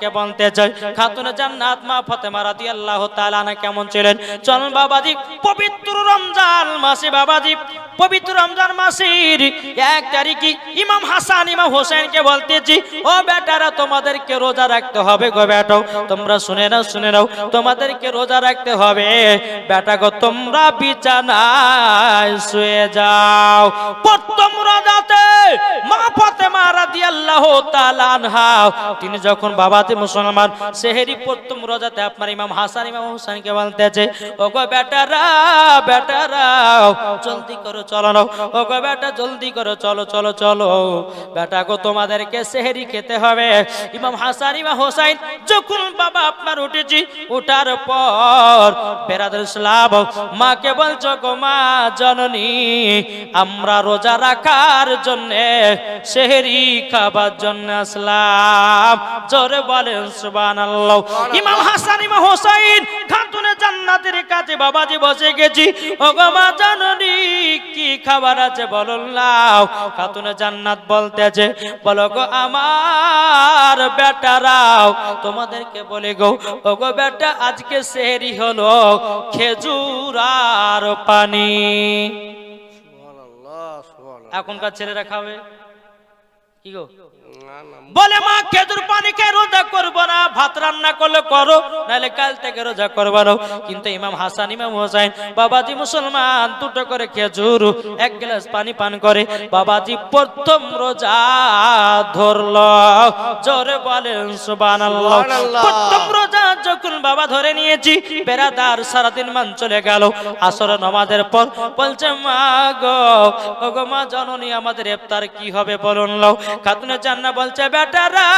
কেমন ছিলেন? পবিত্র রমজান পবিত্র রমজান এক ইমাম হাসান, ইমাম হোসেনকে বলতেছি, ও বেটারা, তোমাদেরকে রোজা রাখতে হবে গো বেটাও তোমরা শুনে নাও শুনে নাও, তোমাদেরকে রোজা রাখতে হবে। বেটা গো, তোমরা বিছানায় শুয়ে যাও। প্রথম রোজাতে মা ফাতেমা রাদিয়াল্লাহু তাআলা আনহা, তিনি যখন বাবাতে মুসলমান সেহেরি প্রথম রোজাতে আপনার ইমাম হাসান, ইমাম বলতেছে বেটারা বেটারা, জলদি করো চলো গো বেটা, জলদি করো চলো চলো চলো, বেটা গো, তোমাদেরকে সেহেরি খেতে হবে। ইমাম হাসান, ইমাম হোসাইন যখন বাবা আপনার উঠেছি, উঠার পর বেরাদুল ইসলাম মাকে বলছো গো মা, জননী, আমরা রোজা রাখার জন্য সেহেরি খাবার জন্য আসলাম। জোরে বলেন, সুবহানাল্লাহ। ইমাম হাসান, ইমাম হোসাইন, খাতুনে জান্নাতের কাছে বাবাজি বসে গেছি। ও গো মা জননী, কি খাবার আছে বলো নাও খাতুনে জান্নাত বলতেছে, বলো গো আমার বেটারাও। তোমাদেরকে বলে গো ও গো বেটা আজকে সেহরি হলো খেজুর আর পানি। এখনকার ছেলেরা খাবে? কি গো? বলে মা খেজুর পানি খেয়ে রোজা করব না ভাত রান্না করলে করো নাহলে কাল থেকে রোজা করব না। কিন্তু ইমাম হাসান ইমাম হোসাইন বাবাজি মুসলমান দুটো করে খেজুর এক গ্লাস পানি পান করে। বাবাজি প্রথম রোজা ধরল। জোরে বলেন সুবহানাল্লাহ। প্রথম রোজা যখন বাবা ধরে নিয়েছি বেড়াদার সারাদিন মান চলে গেল। আসর নামাজের পর বলছে মা গো গো মা জননী আমাদের ইফতার কি হবে বলুন লও। খাতুনে জান্না বলছে, বেটারা,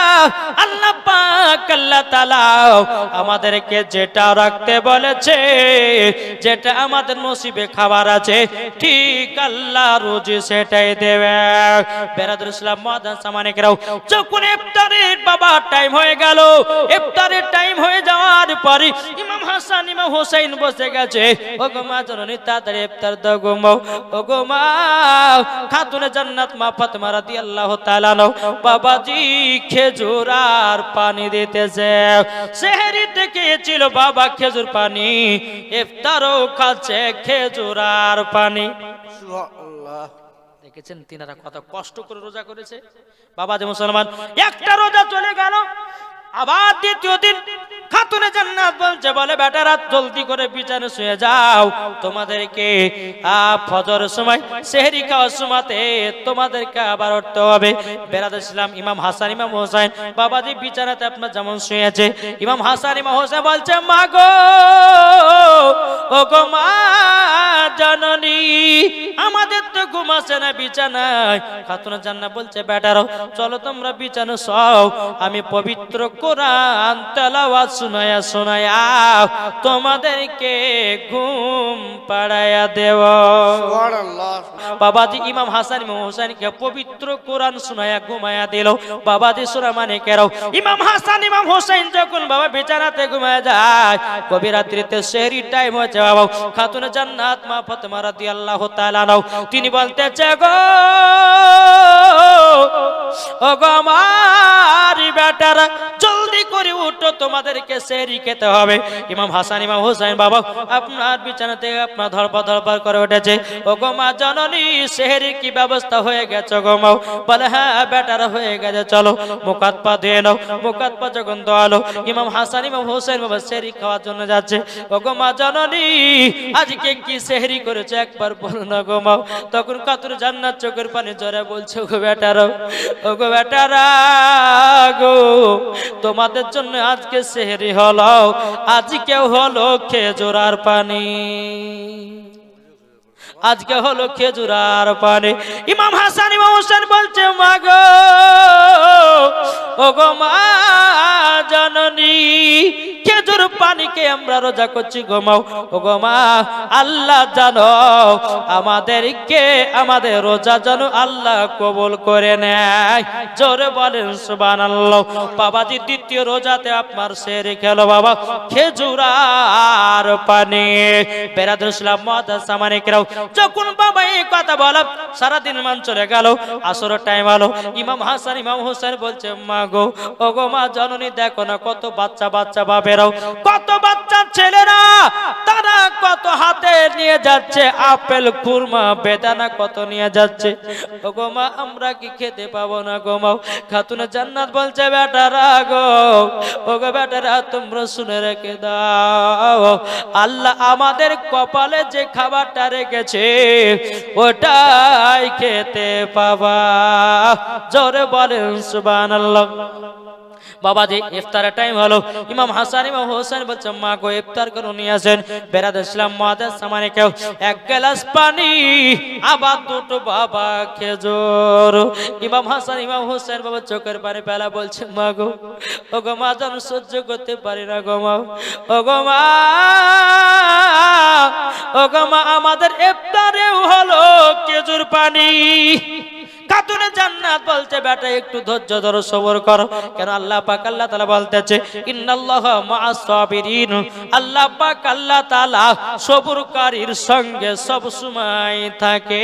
আল্লাহ পাক, আল্লাহ তাআলা আমাদেরকে যেটা রাখতে বলেছে, যেটা আমাদের নসিবে খাবার আছে, ঠিক আল্লাহ রোজি সেটাই দেবে। বেরাদুল ইসলাম মাদান সামানিকরাও, যখন ইফতারের বাবা টাইম হয়ে গেল, ইফতারের টাইম হয়ে যাওয়ার পরে ইমাম হাসান, ইমাম হোসেন বসে গেছে ও গো মা জননী, তাড়াতাড়ি ইফতার দাও গো মা ও গো মা, খাতুনে জান্নাত মা ফাতেমা রাদিয়াল্লাহু তাআলা নাও বাবাজি খেজুর আর পানি দিতেছে। সেহরি থেকে ছিল বাবা খেজুর পানি। ইফতারও খাচ্ছে খেজুর আর পানি। সুবহানাল্লাহ। দেখেছেন তিনারা কত কষ্ট করে রোজা করেছে? বাবা যে মুসলমান একটা রোজা চলে গেল আবার দ্বিতীয় দিন খাতুনে জান্নাত বলছে, বলে বেটারা জলদি করে বিছানে শুয়ে যাও। তোমাদেরকে ফজর সময়, সেহরি খাওয়ার সময়তে তোমাদেরকে আবার উঠতে হবে। বেড়াতে ইসলাম, ইমাম হাসান, ইমাম হোসেন বাবাজি বিছানাতে আপনার যেমন শুয়েছে। ইমাম হাসান, ইমাম হোসেন বলছে মা গো ও গো মা, জননী, আমাদের তো ঘুম আসে না বিছানায় খাতুনা জান্না বলছে বেটারো চলো তোমরা বিছানা সও আমি পবিত্র কোরআন তেলাওয়াত শোনায়া শোনায়া তোমাদেরকে ঘুম পাড়ায়া দেব। বাবাজি ইমাম হাসান ইমাম হোসেনকে পবিত্র কোরআন শোনায়া ঘুমায়া দিল। বাবাজি সুরা মানে কেরাও ইমাম হাসান ইমাম হোসেন যখন বাবা বিছানাতে ঘুমায় যায় কবি রাত্রিতে শেহরি টাইম হয়েছে বাবা। খাতুন জান্নাত মা ফাতেমা রাদিয়াল্লাহু তাআলা নাও তিনি বলতেছে গো ও গো আমার বেটারা করে উঠো, তোমাদেরকে সেহরি খেতে হবে। ইমাম হাসান, ইমাম হোসেন বাবা, আপনার বিছানাতে আপনার ধরপা ধরপা করে উঠেছে। ও গো মা জননী সেহরি কি ব্যবস্থা হয়ে গেছে গো মাও বলে হ্যাঁ বেটারা হয়ে গেছে, চলো মুখাত পা ধুয়ে নাও। মুখাত পা যখন দোয়ালো ইমাম হাসান, ইমাম হোসেন বাবা সেহরি খাওয়ার জন্য যাচ্ছে। ও গো মা জননী, আজকে কি সেহরি করেছে একবার বলো না গো মাও তখন কাতুর জান্নাত চোখের পানি জোরে বলছে ও গো বেটারা ও গো বেটারা গো তোমাদের জন্য আজকে সেহরি হলো আজকেও হলো খেজোরার পানি। আজকে হলো খেজুর আর পানি। ইমাম হাসান, ইমাম হোসেন বলছে, মা গো ও গো মা জননী, খেজুর পানিকে আমরা রোজা করছি গোমাও ও গোমা আল্লাহ জানো, আমাদেরকে, আমাদের রোজা যেন আল্লাহ কবুল করে নেয়। জোরে বলেন সুবান আল্লাহ বাবাজি, দ্বিতীয় রোজাতে আপনার সেরে খেলো বাবা। খেজুর আর পানি বেরাদুল ইসলাম মহাদাস সামানিকরাও যখন বাবা এই কথা বলা, সারাদিন মান চলে গেল, আসর টাইম আলো। ইমাম হাসান, ইমাম হোসেন বলছে, মা গো ও গো মা, জননী, দেখো না, কত বাচ্চা বাচ্চা বাপেরাও, কত বাচ্চা ছেলেরা, তারা কত হাতে নিয়ে যাচ্ছে, আপেল, কুরমা, বেদানা কত নিয়ে যাচ্ছে। ও গো মা, আমরা কি খেতে পাবো না গো মাও খাতুনে জান্নাত বলছে, বেটারা গো ও গো বেটারা, তোমরা শুনে রেখে দাও। আল্লাহ আমাদের কপালে যে খাবারটা রেখেছে ওটাই খেতে পাবা। জোরে বলেন সুবহানাল্লাহ। বাবা যে ইফতারের টাইম হলো, ইমাম হাসান, ইমাম হোসেন বলছে, মা গো, ইফতার করে নিয়ে আসেন। বেরাদ ইসলাম মাদের সামানে কেউ, এক গ্লাস পানি, আবার দুটো বাবা খেজুর। ইমাম হাসান, ইমাম হোসেন বাবা চোখের পানি পেলা বলছে, মা গো ও গো মা, যেন সহ্য করতে পারি না গো মা। ও গো মা ও গো মা, আমাদের ইফতারেও হলো খেজুর পানি। খাতুনে জান্নাত বলছে বেটা একটু ধৈর্য ধরো সবর করো। কেন আল্লাহ পাক আল্লাহ তাআলা বলতেছে ইন্নাল্লাহ মাআস সাবিরিন। আল্লাহ পাক আল্লাহ তাআলা সবরকারীর সঙ্গে সব সময় থাকে।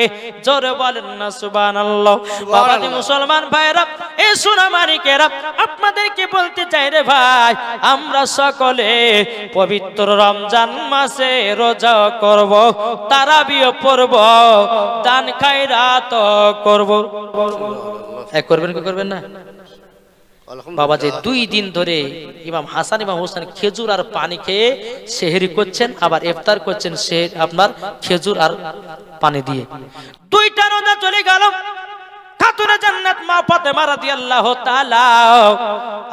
জোরে বলেন না সুবহানাল্লাহ। বাবাজি মুসলমান ভাইরা এই সোনামানিকেরা আপনাদেরকে বলতে চাই রে ভাই আমরা সকলে পবিত্র রমজান মাসে রোজা করব তারাবিও পড়ব দান খায়রাত করব। এক করবেন কি করবেন না? বাবা যে দুই দিন ধরে ইমাম হাসান ইমাম হোসেন খেজুর আর পানি খেয়ে সেহেরি করছেন আবার ইফতার করছেন সে আপনার খেজুর আর পানি দিয়ে। দুইটা রোজা চলে গেল। খাতুনে জান্নাত মা ফাতেমা রাদিয়াল্লাহু তাআলা।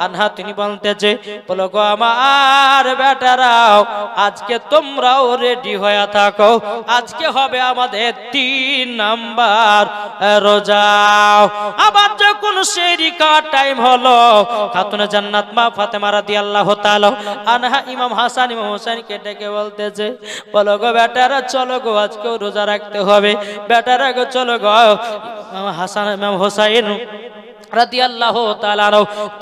আনহা, তিনি বলতেছে বলো গো আমার বেটারাও, আজকে তোমরাও রেডি হয়ে থাকো। আজকে হবে আমাদের তিন নাম্বার রোজাও আবার যখন খাওয়ার টাইম হলো, খাতুনে জান্নাত মা ফাতেমা রাদিয়াল্লাহু তাআলা, আনহা, ইমাম হাসান, ইমাম হোসেনকে ডেকে বলতেছে বলো গো বেটারা, চলো গো, আজকেও রোজা রাখতে হবে। বেটারা গো, চলো গো হাসান ইমাম হোসাইন রাদিয়াল্লাহু তাআলা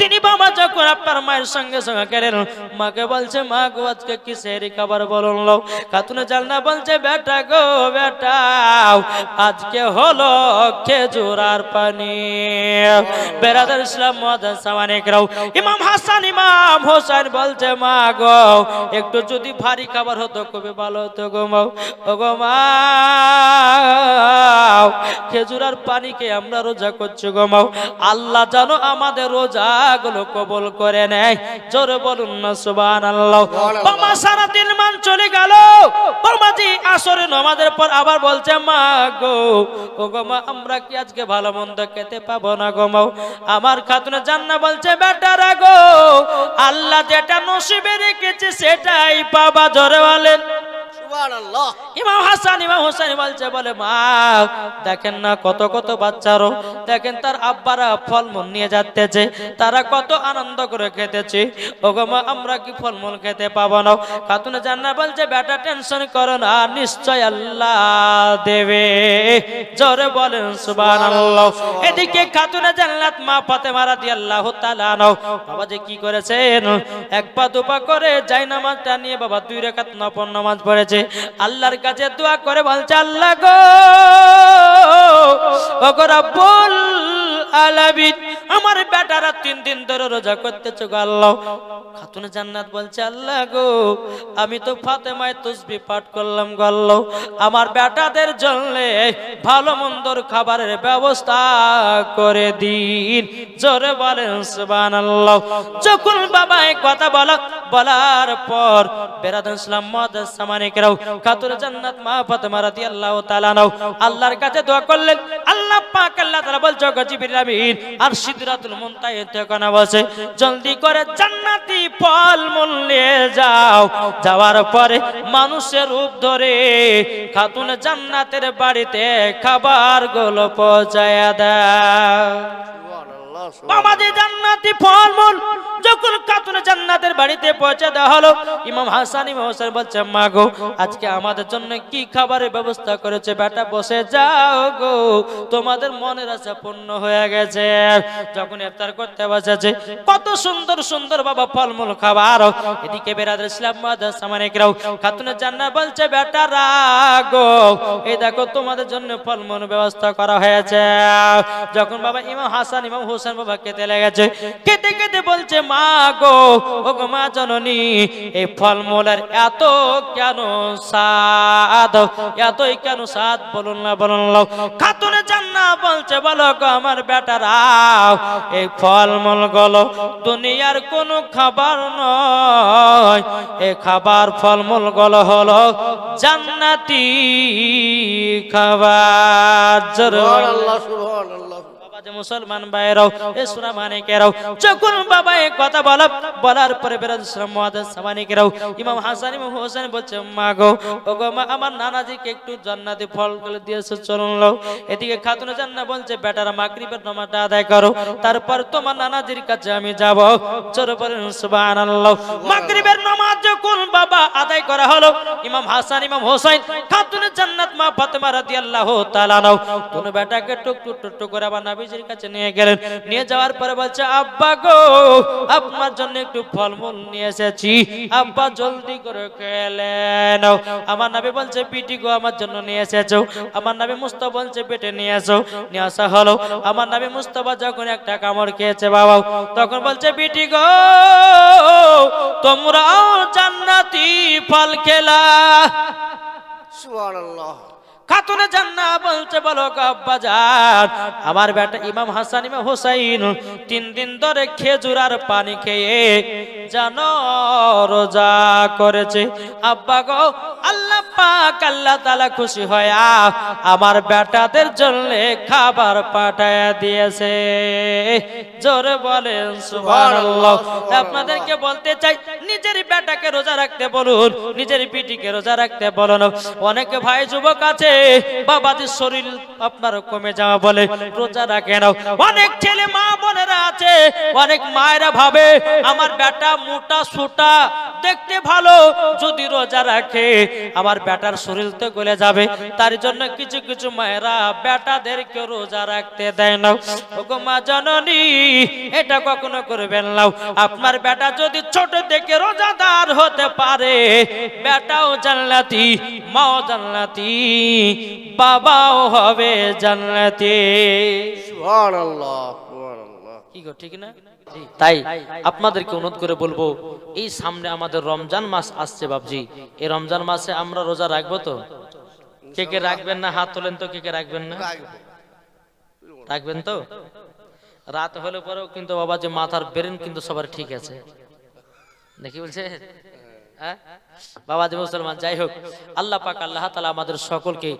তিনি বাবা যখন আপনার মায়ের সঙ্গে সঙ্গে গেলেন, মাকে বলছে, মা গো, আজকে কি সেহরি খাবার বলুন লো? খাতুনে জালনা বলছে, বেটা গো, বেটা, আজকে হলো খেজুর আর পানি বেরাদার ইসলাম মুআদ্দাস সামানিকরাও ইমাম হাসান, ইমাম হোসেন বলছে, মা গো, একটু যদি ভারী খাবার হতো, খুবই ভালো হতো গো মাও ও গো মা, খেজুর আর পানিকে আমরা রোজা করছি গো মাও আল্লাহ যেন আমাদের রোজাগুলো কবল করে নেয়। জোরে বলুন না সুবান আল্লাহ বাবা সারাদিন মান চলে গেল। বাবাজি আসরে নমাজের পর আবার বলছে মা গো ও গো মা আমরা কি আজকে ভালো মন্দ খেতে পাবো না গো মাও আমার খাতুনে জান্না বলছে বেটারা গো আল্লাহ যেটা নসিবে রেখেছে সেটাই পাবা জোরে বলেন। বলে, মা, দেখেন না কত কত বাচ্চারও। দেখেন তার আব্বারা নিয়ে যাতেছে তারা কত আনন্দ করে খেতেছে। মা, আমরা কি খেতে পাবো বেটা, টেনশন করো না, নিশ্চয় আল্লাহ দেবে। জোরে বলেন, সুবহানাল্লাহ। এদিকে খাতুনে জান্নাত মা ফাতেমা রাদিয়াল্লাহু তাআলা নাও বাবা যে কি করেছেন? এক পা দুপা করে যাই নামাজটা নিয়ে বাবা দুই রাকাত নফল নামাজ পড়েছে। আল্লাহর কাছে দোয়া করে বলছে, আল্লাহ গো, ওগো রাব্বুল আমার বেটারা তিন দিন ধরে রোজা করতেছে গো আল্লাহ। খাতুনে জান্নাত বলছে, আল্লাহ গো, আমি তো ফাতেমায় তসবি পাঠ করলাম গো আল্লাহ। আমার বেটাদের জন্য ভালো মন্দর খাবারের ব্যবস্থা করে দিন। জোরে বলেন, সুবহানাল্লাহ। যখন বাবা কথা বলা বলার পর বেরাদ ইসলাম মাদাস সামানিকরাও খাতুন জান্নাত মা ফাতেমা রাদিয়াল্লাহু তাআলা নাও আল্লাহর কাছে দোয়া করলেন, আল্লাহ পাক আল্লাহ তাআলা বলছে জিবরিল আমিন আর সিদরাতুল মুনতাহে ঠিকানা বসে জলদি করে জান্নাতি ফল মূল নিয়ে যাও। যাওয়ার পরে মানুষের রূপ ধরে খাতুন জান্নাতের বাড়িতে খাবারগুলো পৌঁছায়া দাও আমাদের জান্নাতি ফলমূল যখন কাতুন জান্নাতের বাড়িতে পৌঁছে দেওয়া হলো, ইমাম হাসান, ইমাম হোসেন বলছে মা গো আজকে আমাদের জন্য কি খাবারের ব্যবস্থা করেছে? বেটা, বসে যাও গো। তোমাদের মনের আশা পূর্ণ হয়ে গেছে। যখন ইফতার করতে বসেছে, কত সুন্দর সুন্দর বাবা ফলমূল খাবার। এদিকে বেরাদের ইসলাম মাদার সামানিকরাও খাতুন জান্নাত বলছে, বেটা, রাগো। এই দেখো, তোমাদের জন্য ফলমূল ব্যবস্থা করা হয়েছে। যখন বাবা ইমাম হাসান, ইমাম হোসেন বাবা খেতে লেগেছে খেতে খেতে বলছে, মা গো ও গো মা জননী, এই ফলমূলের এত কেন স্বাদ? এতই কেন স্বাদ? বলুন না বলুন না। খাতুনে জান্না বলছে, বলো গো আমার বেটারা, এই ফলমূলগুলো দুনিয়ার কোনো খাবার নয়। এই খাবার ফলমূলগুলো হলো জান্নাতি খাবার। জোরে বলো। সুবহানাল্লাহ। মুসলমান ভাইরাও এ সুরা মানিকেরাও, যখন বাবা এই কথা বলা, বলার পরে বেরাদ ইসলাম মুআদ্দাস সামানিকেরাও, ইমাম হাসান, ইমাম হোসেন বলছে, মা গো ও গো মা, আমার নানাজিকে একটু জান্নাতি ফলগুলো দিয়েছে, চলুন লও। এদিকে খাতুনে জান্না বলছে, বেটারা মাগরিবের নামাজটা আদায় করো, তারপর তোমার নানাজির কাছে আমি যাব। চলো বলেন, সুবহানাল্লাহ। মাগরিবের নামাজ যখন বাবা আদায় করা হলো, ইমাম হাসান, ইমাম হোসেন খাতুনে জান্নাত মা ফাতেমা রাদিয়াল্লাহু তাআলা নাও কোন বেটাকে টুক টুক টুক টুক করে আবার নবীজির কাছে নিয়ে গেলেন। নিয়ে যাওয়ার পরে বলছে, আব্বা গো, আপনার জন্য একটু ফলমূল নিয়ে এসেছি। আব্বা জলদি করে খেলেন আমার নবী বলছে, পিটি গো, আমার জন্য নিয়ে এসেছ। আমার নবী মুস্তাফা বলছে, পেটে নিয়ে এসো, নিয়ে আসা হলো। আমার নবী মুস্তফা যখন একটা কামড় খেয়েছে, বাবা, তখন বলছে, পিটি গো, তোমরাও জান্নাতি ফল খেলা। সুবহানাল্লাহ। খাতুনে জান্না বলছে, বলো গো আব্বাজান, আমার বেটা ইমাম হাসান, ইমাম হুসাইন তিন দিন ধরে খেজুর আর পানি খেয়ে জানো, রোজা করেছে। আব্বা গো, আল্লাহ পাক আল্লাহ তাআলা খুশি হয়া আমার বেটাদের জন্য খাবার পাঠায়া দিয়েছে। জোরে বলেন আপনাদেরকে বলতে চাই, নিজের বেটাকে রোজা রাখতে বলুন, নিজের পিটিকে রোজা রাখতে বলুন। অনেক ভাই যুবক আছে, বাবাদের শরীর আপনার কমে যাওয়া বলে রোজা রাখে না। অনেক ছেলে মা বোনেরা আছে, অনেক মায়েরা ভাবে, আমার বেটা মোটা সুটা, দেখতে ভালো, যদি রোজা রাখে, আমার বেটার শরীর তো গলে যাবে। তার জন্য কিছু কিছু মায়েরা বেটাদেরকে রোজা রাখতে দেয় না ওগো মা জননী এটা কখনো করবেন না। আপনার বেটা যদি ছোট থেকে রোজাদার হতে পারে বেটাও জান্নাতি মাও জান্নাতি বাবাও হবে জান্নাতি। সুবহানাল্লাহ সুবহানাল্লাহ। কি গো ঠিক না? তাই আপনাদেরকে অনুরোধ করে বলব, এই সামনে আমাদের রমজান মাস আসছে বাবজি এই রমজান মাসে আমরা রোজা রাখব তো? কে কে রাখবেন না? হাত তোলেন তো, কে কে রাখবেন না? রাখবেন তো? রাত হলে পরেও কিন্তু বাবা যে মাথার ব্রেন কিন্তু সবার ঠিক আছে। দেখি বলছে? বাবা যে মুসলমান, যাই হোক, আল্লাহ পাক, আল্লাহ তালা আমাদের সকলকে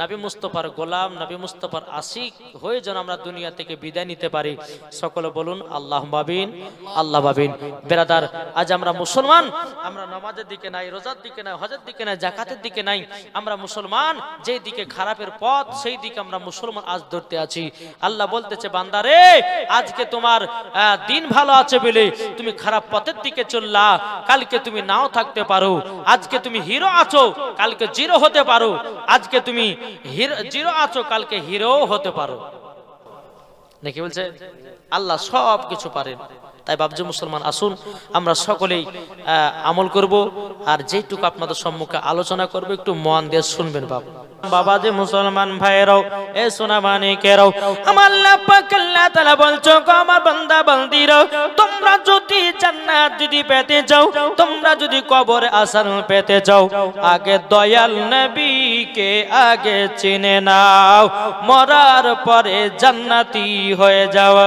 নবী মুস্তফার গোলাম, নবী মুস্তফার আশিক হয়ে যেন আমরা দুনিয়া থেকে বিদায় নিতে পারি। সকলে বলুন আল্লাহ বাবিন আল্লাহ বাবিন বেরাদার, আজ আমরা মুসলমান, আমরা নামাজের দিকে নাই, রোজার দিকে নাই, হজের দিকে নাই, জাকাতের দিকে নাই, আমরা মুসলমান, যেই দিকে খারাপের পথ, সেই দিকে আমরা মুসলমান আজ ধরতে আছি। আল্লাহ বলতেছে, বান্দারে, আজকে তোমার দিন ভালো আছে বলে তুমি খারাপ পথের দিকে চললা, কালকে তুমি নাও থাকতে পারো। আজকে তুমি হিরো আছো, কালকে জিরো হতে পারো। আজকে তুমি জিরো আছো, কালকে হিরো হতে পারো। নাকি বলছে, আল্লাহ সব কিছু পারেন। তাই বাবজু মুসলমান আসুন, আমরা সকলেই আমল করব। আর যেটুকু আপনাদের সম্মুখে আলোচনা করব, একটু মন দিয়ে শুনবেন বাবা বাবা যে মুসলমান ভাইরাও এ সোনা মানিকেরাও আমার আল্লাহ পাক বলছো আমার বান্দা বান্দিরাও, তোমরা যদি জান্নাত যদি পেতে যাও, তোমরা যদি কবরে আসান পেতে যাও, আগে দয়াল নবীকে আগে চিনে নাও, মরার পরে জান্নাতি হয়ে যাওয়া।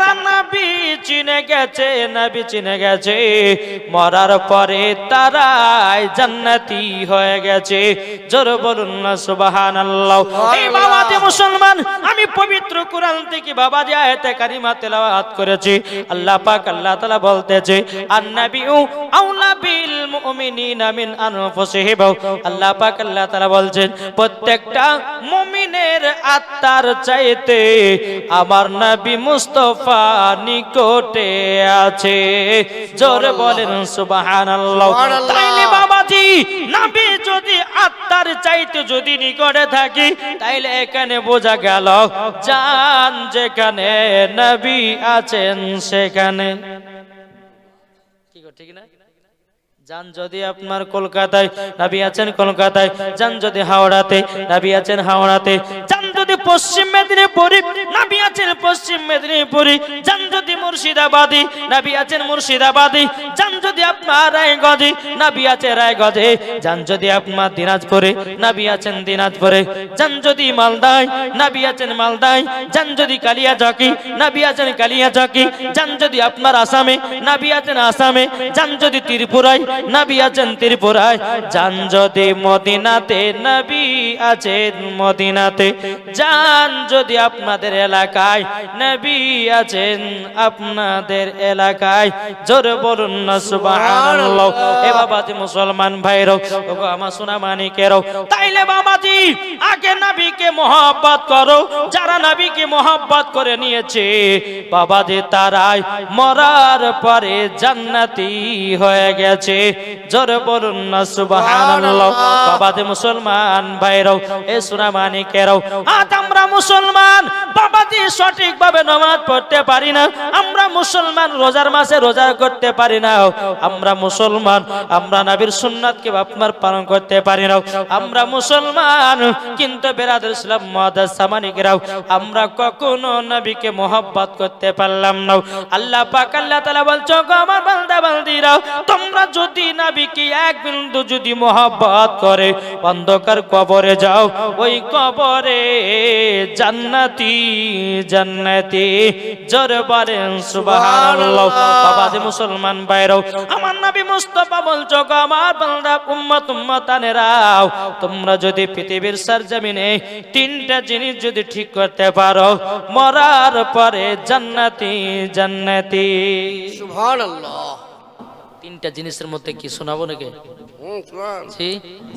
নবী চিনে গেছে নবী চিনে গেছে। মরার পরে তারাই জান্নাতি হয়ে গেছে। জোর বলুন না সুবহানাল্লাহ। এই বাবাতে মুসলমান আমি পবিত্র কোরআন থেকে বাবাজি আয়াতে কারিমা তেলাওয়াত করেছি। আল্লাহ পাক আল্লাহ তাআলা বলতেছে আন নবী আউলা বিল মুমিনিনা মিন আনফুসিহিম। আল্লাহ পাক আল্লাহ তাআলা বলছেন প্রত্যেকটা মুমিনের আত্মার চাইতে আমার নবী মুস্তাফা নিকটে আছে। জোরে বলেন সুবহানাল্লাহ। সুবহানাল্লাহ। তাইলে বাবাজি নবী যদি আত্মার চাইতে যদি নিকটে থাকি তাইলে এখানে বোঝা গেল জান যেখানে নবী আছেন সেখানে। ঠিক না? যান যদি আপনার কলকাতায় নাবি আছেন কলকাতায় যান যদি হাওড়াতে নাবি আছেন হাওড়াতে যদি পশ্চিম মেদিনীপুরে, নাবি আছেন পশ্চিম মেদিনীপুরে, যান যদি মুর্শিদাবাদী, নাবি আছেন মুর্শিদাবাদী, যান যদি আপনার রায়গঞ্জে, নাবি আছে রায়গঞ্জে, যান যদি আপনার দিনাজপুরে, নাবি আছেন দিনাজপুরে, যান যদি মালদায়, নাবি আছেন মালদায়, যান যদি কালিয়া চকি নাবি আছেন কালিয়া চকি যান যদি আপনার আসামে, নাবি আছেন আসামে, যান যদি ত্রিপুরায়, নাবি আছেন ত্রিপুরায়, যান যদি মদিনাতে, নবী আছেন মদিনাতে যান যদি আপনাদের এলাকায় নবী আছেন আপনাদের এলাকায় জোরে বলুন না সুবহানাল্লাহ। এ বাবাজি মুসলমান ভাইরও ওগো আমার সোনা মানিকেরও তাইলে বাবাজি আগে নবীকে মহব্বত করো যারা নবীকে মহব্বত করে নিয়েছে বাবাজি তারাই মরার পরে জান্নাতি হয়ে গেছে। জোরে বলুন না সুবহানাল্লাহ। বাবাজি মুসলমান ভাইরও এ সোনা মানিকেরও আমরা মুসলমান, বাবাজি সঠিকভাবে নামাজ পড়তে পারি না। আমরা মুসলমান, রোজার মাসে রোজা করতে পারি না। আমরা মুসলমান, আমরা নবীর সুন্নাতকে আপনার পালন করতে পারি না। আমরা মুসলমান, কিন্তু বেরাদুল ইসলাম মহাদাস আমরা কখনো নবীকে মোহাব্বত করতে পারলাম না। আল্লাহ পাক, আল্লাহ তাআলা বলছো গো আমার বান্দা বান্দিরাও তোমরা যদি নবীকে এক বিন্দু যদি মোহাব্বত করে, অন্ধকার কবরে যাও। ওই কবরে জান্নাতি জান্নাতি। জোরে বলেন সুবহানাল্লাহ। বাবা যে মুসলমান বাইরেও আমার নবী মুস্তাফা বলছো গো, আমার বান্দা, উম্মত উম্মতানেরাও তোমরা যদি পৃথিবীর সরজমিনে তিনটা জিনিস যদি ঠিক করতে পারো, মরার পরে জান্নাতি জান্নাতি। সুবহানাল্লাহ। তিনটা জিনিসের মধ্যে কি শোনাবো নাকি? জি,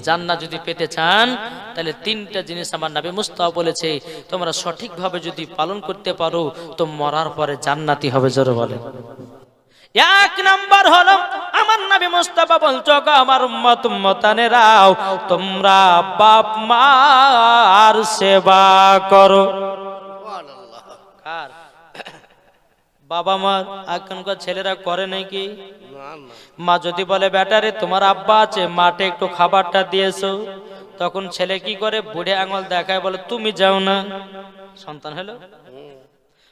জান্নাত যদি পেতে চান তাহলে তিনটা জিনিস আমার নবী মুস্তাফা বলেছে তোমরা সঠিকভাবে যদি পালন করতে পারো তো মরার পরে জান্নাতি হবে জোরে বলে এক নাম্বার হলো আমার নবী মুস্তাফা বলছো আমার উম্মত উম্মতানেরাও তোমরা বাপ মার সেবা করো সুবহানাল্লাহ কার বাবা মা এখনকার ছেলেরা করে নাকি মা যদি বলে ব্যাটারে তোমার আব্বা আছে মাঠে একটু খাবারটা দিয়েছ। তখন ছেলে কি করে বুড়ে আঙুল দেখায় বলে তুমি যাও না। সন্তান হলো?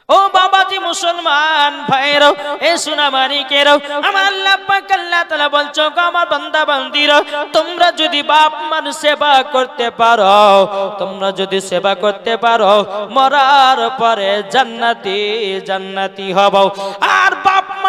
ও বাবাজি মুসলমান ভাইরো এ সোনা মানিকেরও আমার আল্লাহ পাক আল্লাহ বলছো আমার বান্দা বান্দিরও তোমরা যদি বাপ মার সেবা করতে পারো, তোমরা যদি সেবা করতে পারো, মরার পরে জান্নাতি জান্নাতি হব। আর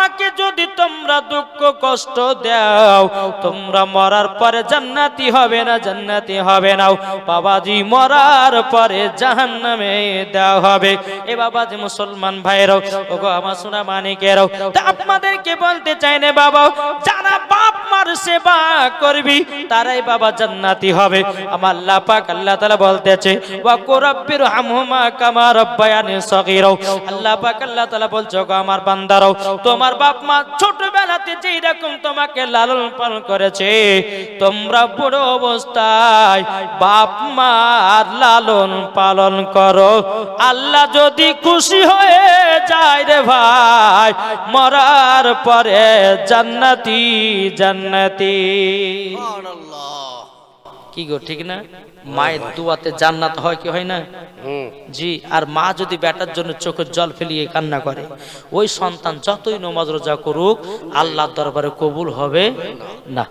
বাপ মাকে যদি তোমরা দুঃখ, কষ্ট দাও, তোমরা মরার পরে জান্নাতি হবে না, জান্নাতি হবে না। বাবাজি মরার পরে জাহান্নামে দেওয়া হবে। এ বাবাজি মুসলমান ভাইরাও ওগো আমার সোনা মানিকেরাও। আপনাদেরকে বলতে চাই না বাবা, যারা বাপ মার সেবা করবি, তারাই বাবা জান্নাতি হবে। আমার আল্লাহ পাক আল্লাহ তাআলা বলতেছে, ওয়া কুরাব্বির হামহুমা কামা রাব্বায়ানি সগীরাও। আল্লাহ পাক আল্লাহ তাআলা বলছো গো আমার বান্দারাও, তোমার বাপ মা ছোটবেলাতে যেই রকম তোমাকে লালন পালন করেছে, তোমরা বুড়ো অবস্থায় বাপ মার লালন পালন করো। আল্লাহ যদি খুশি হয়ে যায় রে ভাই, মরার পরে জান্নাতি জান্নাতি। সুবহানাল্লাহ। কি গো ঠিক না? মায়ের দুয়াতে জান্নাত হয় কি হয় না? জি আর মা যদি বেটার জন্য চোখের জল ফেলিয়ে কান্না করে ওই সন্তান যতই নমাজ রোজা করুক আল্লাহর দরবারে কবুল হবে না।